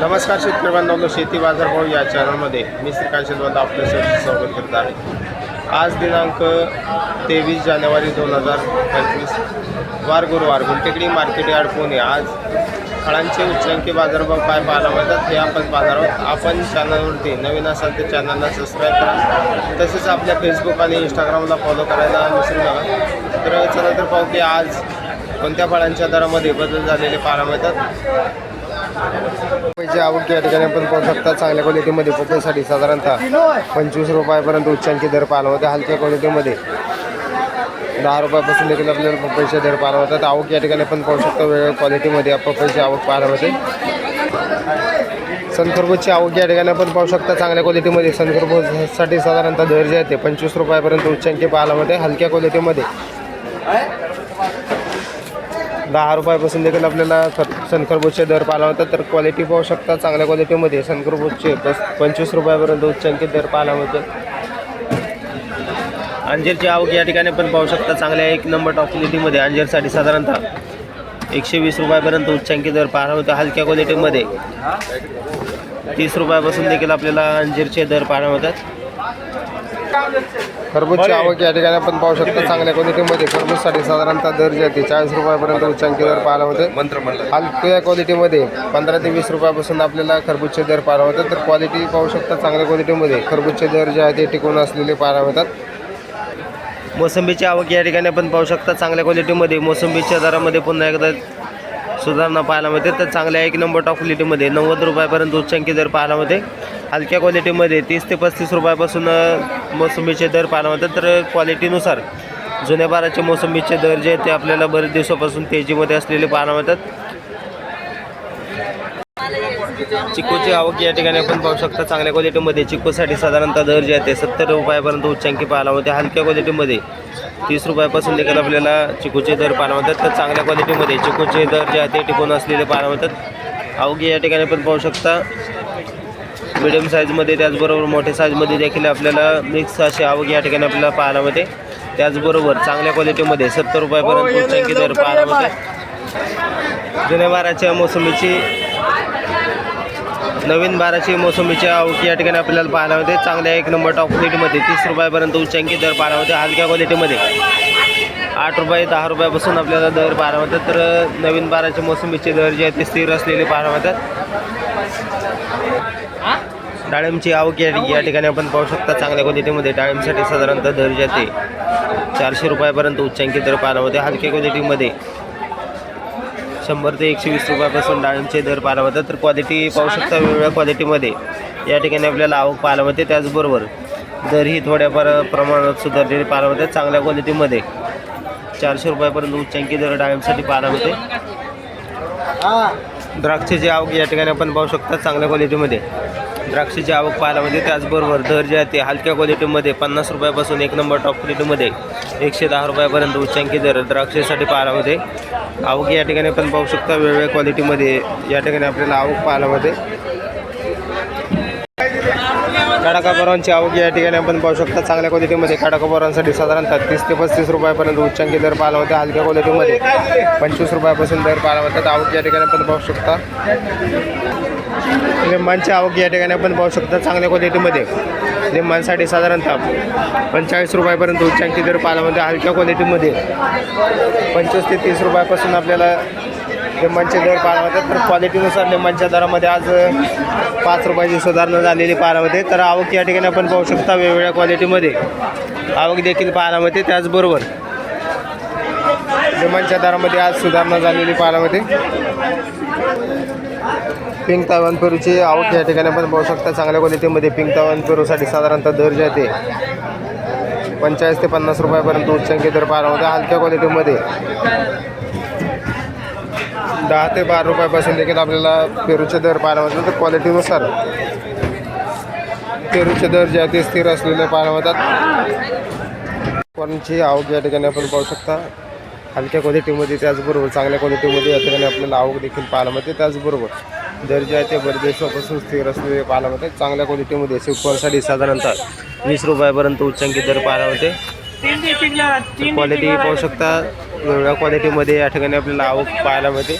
नमस्कार शेतकरी बांधवांनो शेती बाजारभाव या चॅनलमध्ये मी श्रीकांत शेतवंत आपलं सहर्ष स्वागत करत आहे. आज दिनांक तेवीस जानेवारी दोन हजार पंचवीस वार गुरुवार गुलटेकडी मार्केट यार्ड पुणे. आज फळांचे उच्चांकी बाजारभाव काय पाहायला मिळतात हे आपण पाहणार आपण चॅनलवरती नवीन असाल तर चॅनलला सबस्क्राईब करा. तसेच आपल्या फेसबुक आणि इंस्टाग्रामला फॉलो करायला विसरू नका. तर चला तर पाहू की आज कोणत्या फळांच्या दरामध्ये बदल झालेले पाहायला मिळतात. पैसे आवक या ठिकाणी आपण पाहू शकता चांगल्या क्वालिटीमध्ये पपईसाठी साधारणतः पंचवीस रुपयापर्यंत उच्चांकी दर पाहायला होते हलक्या क्वालिटीमध्ये दहा रुपयापासून देखील आपल्याला पपईचे दर पाहायला होतात. आवक या ठिकाणी आपण पाहू शकतो वेगवेगळ्या क्वालिटीमध्ये पपईची आवक पाहायला होते. सनखरबूजची आवक या ठिकाणी आपण पाहू शकता चांगल्या क्वालिटीमध्ये सनखरबूजसाठी साधारणतः दर जे आहे ते पंचवीस रुपयापर्यंत उच्चांकी पाहायला होते हलक्या क्वालिटीमध्ये दहा रुपयापासून देखील आपल्याला खर सनखरबूजचे दर पाहायला होतात तर क्वालिटी पाहू शकता चांगल्या क्वालिटीमध्ये सनखरबूजचे पस पंचवीस रुपयापर्यंत उच्चांकित दर पाहायला होते अंजीरची आवक या ठिकाणी पण पाहू शकता चांगल्या एक नंबर टॉप क्वालिटीमध्ये अंजीरसाठी साधारणतः एकशे वीस रुपयापर्यंत उच्चांकी दर पाहायला होते हलक्या क्वालिटीमध्ये तीस रुपयापासून देखील आपल्याला अंजीरचे दर पाहायला होतात खरबूजची आवक या ठिकाणी आपण पाहू शकतो. चांगल्या क्वालिटीमध्ये खरबूजसाठी साधारणतः दर जे आहे चाळीस रुपयापर्यंत उच्चांकी दर पाहायला होते. हलक्या क्वालिटीमध्ये पंधरा ते वीस रुपयापासून आपल्याला खरबूजचे दर पाहायला होतात. तर क्वालिटी पाहू शकता चांगल्या क्वालिटीमध्ये खरबूजचे दर जे आहे ते टिकून असलेले पाहायला होतात. मोसंबीची आवक या ठिकाणी आपण पाहू शकता. चांगल्या क्वालिटीमध्ये मोसंबीच्या दरामध्ये पुन्हा एकदा सुधारणा पाहायला मिळते. तर चांगल्या एक नंबर टॉप क्वालिटीमध्ये नव्वद रुपयापर्यंत उच्चांकी दर पाहायला मिळते. हलक्या क्वालिटीमध्ये तीस ते पस्तीस रुपयापासून मोसंबीचे दर पाहायला मिळतात. तर क्वालिटीनुसार जुन्या बाराचे मोसंबीचे दर जे आहेत ते आपल्याला बरेच दिवसापासून तेजीमध्ये असलेले पाहायला मिळतात. चिकूची आवक या ठिकाणी आपण पाहू शकता चांगल्या क्वालिटीमध्ये चिकूसाठी साधारणतः दर जे आहे ते सत्तर रुपयापर्यंत उच्चांकी पाहायला मिळते. हलक्या क्वालिटीमध्ये तीस रुपयापासून देखील आपल्याला चिकूचे दर पाहायला मिळतात. तर चांगल्या क्वालिटीमध्ये चिकूचे दर जे आहे ते टिकून असलेले पाहायला मिळतात. आवकी या ठिकाणी पण पाहू शकता मिडियम साईजमध्ये त्याचबरोबर मोठ्या साईजमध्ये देखील आपल्याला मिक्स अशी आवक या ठिकाणी आपल्याला पाहायला मिळते. त्याचबरोबर चांगल्या क्वालिटीमध्ये सत्तर रुपयापर्यंत उच्चांकी दर पाहायला मिळतात जुन्या बाराच्या मोसंबीची नवीन बाराची मोसंबीची आवक या ठिकाणी आपल्याला पाहायला मिळते. चांगल्या एक नंबर टॉप क्वालिटीमध्ये तीस रुपयापर्यंत उच्चांकी दर पाहायला मिळते. हलक्या क्वालिटीमध्ये आठ रुपये दहा रुपयापासून आपल्याला दर पाहायला मिळतात. तर नवीन बाराचे मोसंबीचे दर जे आहेत ते स्थिर असलेले पाहायला मिळतात. डाळिंबची आवक या या ठिकाणी आपण पाहू शकता चांगल्या क्वालिटीमध्ये डाळिंबसाठी साधारणतः दर जे आहे ते चारशे रुपयापर्यंत उच्चांकी दर पाहायला मिळते. हलक्या क्वालिटीमध्ये शंभर ते एकशे वीस रुपयापासून डाळिंबचे दर पाहायला मिळतात. तर क्वालिटी पाहू शकता वेगवेगळ्या क्वालिटीमध्ये या ठिकाणी आपल्याला आवक पाहायला मिळते. त्याचबरोबर दरही थोड्याफार प्रमाणात सुधारलेले पाहायला मिळतात. चांगल्या क्वालिटीमध्ये चारशे रुपयापर्यंत उच्चांकी दर डाळिंबसाठी पाहायला मिळते. द्राक्षाची आवक या ठिकाणी आपण पाहू शकता चांगल्या क्वालिटीमध्ये द्राक्षाची आवक पाहायला मिळते. त्याचबरोबर दर जे आहे ते हलक्या क्वालिटीमध्ये पन्नास रुपयापासून एक नंबर टॉप क्वालिटीमध्ये एकशे दहा रुपयापर्यंत उच्चांकी दर द्राक्षासाठी पाहायला मिळते. आवक या ठिकाणी आपण पाहू शकता वेगवेगळ्या क्वालिटीमध्ये या ठिकाणी आपल्याला आवक पाहायला मिळते. काडाकाबरांची आवक या ठिकाणी आपण पाहू शकता. चांगल्या क्वालिटीमध्ये काडाकाबरांसाठी साधारणतः तीस ते पस्तीस रुपयापर्यंत उच्चांकी दर पाहायला होते हलक्या क्वालिटीमध्ये पंचवीस रुपयापासून दर पाहायला होतात आवक या ठिकाणी आपण पाहू शकता. लिंबांची आवक या ठिकाणी आपण पाहू शकता. चांगल्या क्वालिटीमध्ये लिंबांसाठी साधारणतः पंचेचाळीस रुपयापर्यंत उच्चांकी दर पाहायला होते हलक्या क्वालिटीमध्ये पंचवीस ते तीस रुपयापासून आपल्याला लिंबांचे दर पाहायला होते तर क्वालिटीनुसार लिंबांच्या दरामध्ये आज पाच रुपयाची सुधारणा झालेली पाहायला होते तर आवक या ठिकाणी आपण पाहू शकता वेगवेगळ्या क्वालिटीमध्ये आवक देखील पाहायला मिळते त्याचबरोबर लिंबांच्या दरामध्ये आज सुधारणा झालेली पाहायला होते पिंक तावन पेरूची आवक या ठिकाणी आपण पाहू शकता. चांगल्या क्वालिटीमध्ये पिंक तावन पेरूसाठी साधारणतः दर जे आहे ते पंचेचाळीस ते पन्नास रुपयापर्यंत उच्चांकी दर पाहायला होते हलक्या क्वालिटीमध्ये दहा ते बारा रुपयापासून देखील आपल्याला पेरूचे दर पाहायला मिळतात. तर क्वालिटीनुसार पेरूचे दर जे आहे ते स्थिर असलेले पाहायला मिळतात. कोणची आवक या ठिकाणी आपण पाहू शकता. हलक्या क्वालिटीमध्ये त्याचबरोबर चांगल्या क्वालिटीमध्ये या ठिकाणी आपल्याला आवक देखील पाहायला मिळते. त्याचबरोबर दर जे आहे ते बरेच स्थिर असलेले पाहायला मिळते. चांगल्या क्वालिटीमध्ये स्विफ्टवरसाठी साधारणतः वीस रुपयापर्यंत उच्चांकी दर पाहायला मिळते. क्वालिटी पाहू शकता. वेगवेगळ्या क्वालिटीमध्ये या ठिकाणी आपल्याला आवक पाहायला मिळते.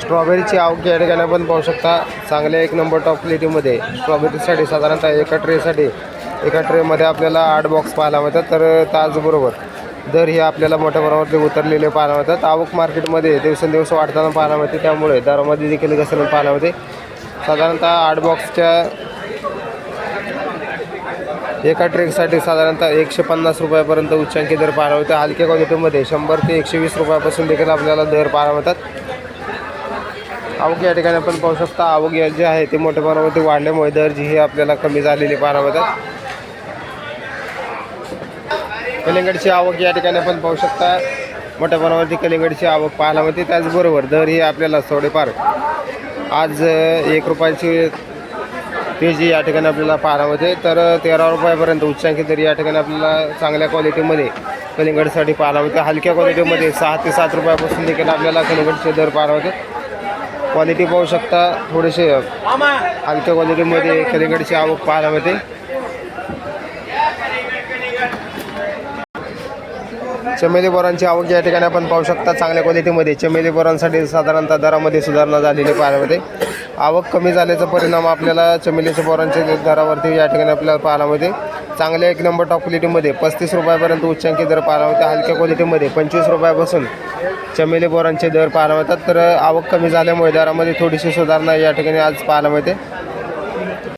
स्ट्रॉबेरीची आवक या ठिकाणी आपण पाहू शकता. चांगल्या एक नंबर टॉप क्वालिटीमध्ये स्ट्रॉबेरीसाठी साधारणतः एका ट्रेसाठी एका ट्रेमध्ये आपल्याला आठ बॉक्स पाहायला मिळतात. तर त्याचबरोबर दर हे आपल्याला मोठ्या प्रमाणावरती उतरलेले पाहायला मिळतात. आवक मार्केटमध्ये दिवसेंदिवस वाढताना पाहायला मिळते. त्यामुळे दरामध्ये देखील घसरण पाहायला मिळते. साधारणतः आठ बॉक्सच्या एका ट्रेकसाठी साधारणतः एकशे पन्नास रुपयापर्यंत उच्चांकी दर पाहायला होते हलक्या क्वालिटीमध्ये शंभर ते एकशे वीस रुपयापासून देखील आपल्याला दर पाहायला मिळतात. आवक या ठिकाणी आपण पाहू शकता आवक या जे आहे ते मोठ्या प्रमाणावरती वाढल्यामुळे दर जी ही आपल्याला कमी झालेली पाहायला मिळतात. कलिंगडची आवक या ठिकाणी आपण पाहू शकता मोठ्या प्रमाणावरती कलिंगडची आवक पाहायला मिळते. त्याचबरोबर दर ही आपल्याला थोडेफार आज एक रुपयाची पेजी या ठिकाणी आपल्याला पाहायला होते तर तेरा रुपयापर्यंत उच्चांकी तरी या ठिकाणी आपल्याला चांगल्या क्वालिटीमध्ये कलिंगडसाठी पाहायला होते हलक्या क्वालिटीमध्ये सहा ते सात रुपयापासून देखील आपल्याला कलिंगडचे दर पाहायला होते क्वालिटी पाहू शकता थोडेसे हलक्या क्वालिटीमध्ये कलिंगडची आवक पाहायला होते चमेली बोरांची आवक या ठिकाणी आपण पाहू शकता चांगल्या क्वालिटीमध्ये. चमेली बोरांसाठी साधारणतः दरामध्ये सुधारणा झालेली पाहायला होते आवक कमी झाल्याचा परिणाम आपल्याला चमेलीच्या बोरांच्या दरावरती या ठिकाणी आपल्याला पाहायला मिळते. चांगल्या एक नंबर टॉप क्वालिटीमध्ये पस्तीस रुपयापर्यंत उच्चांकी दर पाहायला मिळते. हलक्या क्वालिटीमध्ये पंचवीस रुपयापासून चमेली बोरांचे दर पाहायला मिळतात. तर आवक कमी झाल्यामुळे दरामध्ये थोडीशी सुधारणा या ठिकाणी आज पाहायला मिळते.